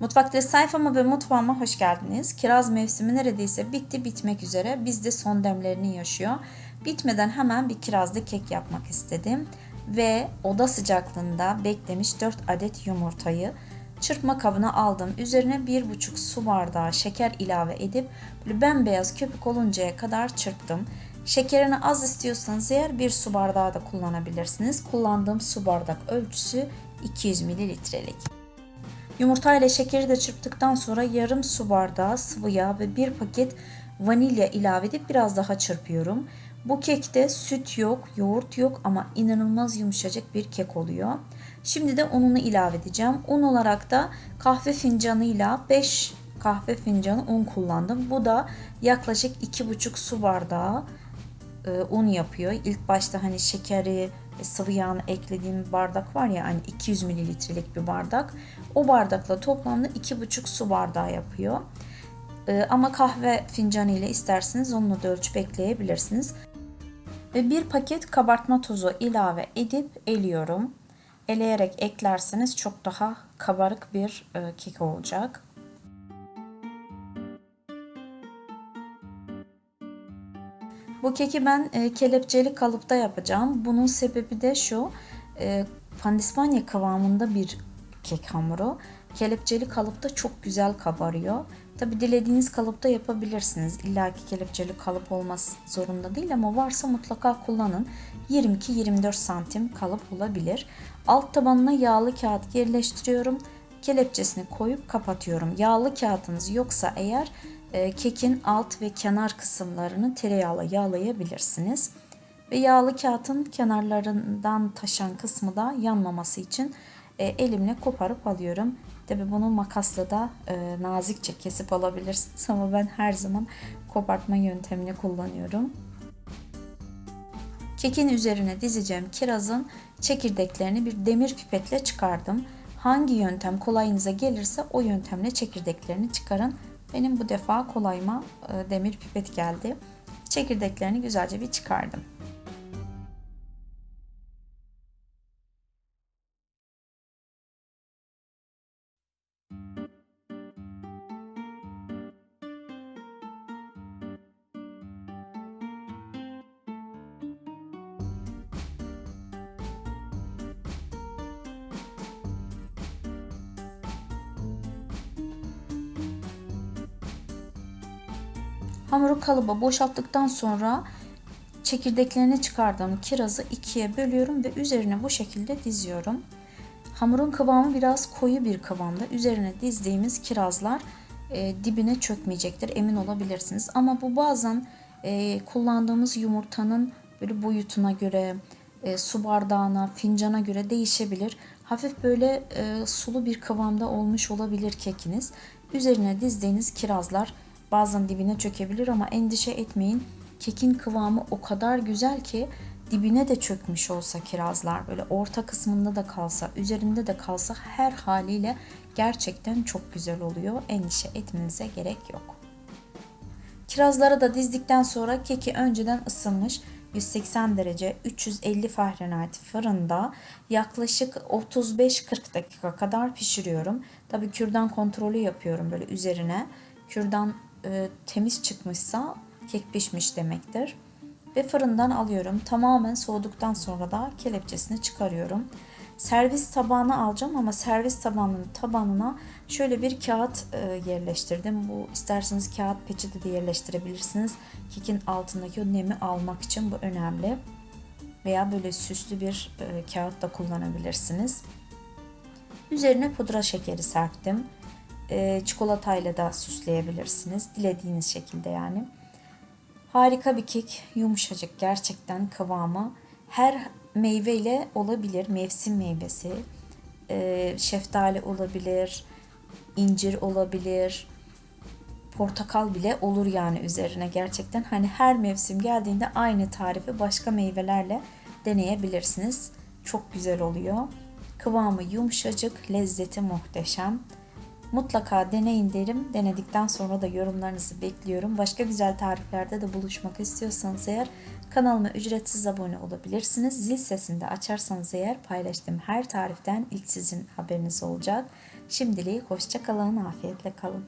Mutfakta sayfama ve mutfağıma hoş geldiniz. Kiraz mevsimi neredeyse bitti bitmek üzere. Biz de son demlerini yaşıyor. Bitmeden hemen bir kirazlı kek yapmak istedim. Ve oda sıcaklığında beklemiş 4 adet yumurtayı çırpma kabına aldım. Üzerine 1,5 su bardağı şeker ilave edip böyle bembeyaz köpük oluncaya kadar çırptım. Şekerini az istiyorsanız eğer bir su bardağı da kullanabilirsiniz. Kullandığım su bardak ölçüsü 200 mililitrelik. Yumurta ile şekeri de çırptıktan sonra yarım su bardağı sıvı yağ ve bir paket vanilya ilave edip biraz daha çırpıyorum. Bu kekte süt yok, yoğurt yok ama inanılmaz yumuşacık bir kek oluyor. Şimdi de ununu ilave edeceğim. Un olarak da kahve fincanıyla 5 kahve fincanı un kullandım. Bu da yaklaşık 2,5 su bardağı e, un yapıyor. İlk başta hani şekeri sıvı yağını eklediğim bardak var ya hani 200 mililitrelik bir bardak. O bardakla toplamda 2,5 su bardağı yapıyor. E, ama kahve fincanı ile isterseniz onunla da ölçüp ekleyebilirsiniz. Ve bir paket kabartma tozu ilave edip eliyorum. Eleyerek eklerseniz çok daha kabarık bir e, kek olacak. Bu keki ben e, kelepçeli kalıpta yapacağım. Bunun sebebi de şu. E, pandispanya kıvamında bir kek hamuru. Kelepçeli kalıpta çok güzel kabarıyor. Tabi dilediğiniz kalıpta yapabilirsiniz. İlla ki kelepçeli kalıp olmaz zorunda değil ama varsa mutlaka kullanın. 22-24 santim kalıp olabilir. Alt tabanına yağlı kağıt yerleştiriyorum. Kelepçesini koyup kapatıyorum. Yağlı kağıtınız yoksa eğer kekin alt ve kenar kısımlarını tereyağla yağlayabilirsiniz. Ve yağlı kağıtın kenarlarından taşan kısmı da yanmaması için e, elimle koparıp alıyorum. Tabi bunu makasla da e, nazikçe kesip alabilirsiniz ama ben her zaman kopartma yöntemini kullanıyorum. Kekin üzerine dizeceğim kirazın çekirdeklerini bir demir pipetle çıkardım. Hangi yöntem kolayınıza gelirse o yöntemle çekirdeklerini çıkarın. Benim bu defa kolayıma e, demir pipet geldi. Çekirdeklerini güzelce bir çıkardım. Hamuru kalıba boşalttıktan sonra çekirdeklerini çıkardığım kirazı ikiye bölüyorum ve üzerine bu şekilde diziyorum. Hamurun kıvamı biraz koyu bir kıvamda. Üzerine dizdiğimiz kirazlar e, dibine çökmeyecektir emin olabilirsiniz. Ama bu bazen e, kullandığımız yumurtanın böyle boyutuna göre, e, su bardağına, fincana göre değişebilir. Hafif böyle e, sulu bir kıvamda olmuş olabilir kekiniz. Üzerine dizdiğiniz kirazlar bazen dibine çökebilir ama endişe etmeyin. Kekin kıvamı o kadar güzel ki dibine de çökmüş olsa kirazlar böyle orta kısmında da kalsa üzerinde de kalsa her haliyle gerçekten çok güzel oluyor. Endişe etmenize gerek yok. Kirazları da dizdikten sonra keki önceden ısınmış 180 derece 350 Fahrenheit fırında yaklaşık 35-40 dakika kadar pişiriyorum. Tabii kürdan kontrolü yapıyorum böyle üzerine. Kürdan e, temiz çıkmışsa kek pişmiş demektir. Ve fırından alıyorum. Tamamen soğuduktan sonra da kelepçesini çıkarıyorum. Servis tabağına alacağım ama servis tabağının tabanına şöyle bir kağıt e, yerleştirdim. Bu isterseniz kağıt peçete de yerleştirebilirsiniz. Kekin altındaki o nemi almak için bu önemli. Veya böyle süslü bir e, kağıt da kullanabilirsiniz. Üzerine pudra şekeri serptim e, çikolatayla da süsleyebilirsiniz. Dilediğiniz şekilde yani. Harika bir kek. Yumuşacık gerçekten kıvamı. Her meyveyle olabilir. Mevsim meyvesi. E, şeftali olabilir. incir olabilir. Portakal bile olur yani üzerine gerçekten. Hani her mevsim geldiğinde aynı tarifi başka meyvelerle deneyebilirsiniz. Çok güzel oluyor. Kıvamı yumuşacık, lezzeti muhteşem. Mutlaka deneyin derim. Denedikten sonra da yorumlarınızı bekliyorum. Başka güzel tariflerde de buluşmak istiyorsanız eğer kanalıma ücretsiz abone olabilirsiniz. Zil sesini de açarsanız eğer paylaştığım her tariften ilk sizin haberiniz olacak. Şimdilik hoşça kalın, afiyetle kalın.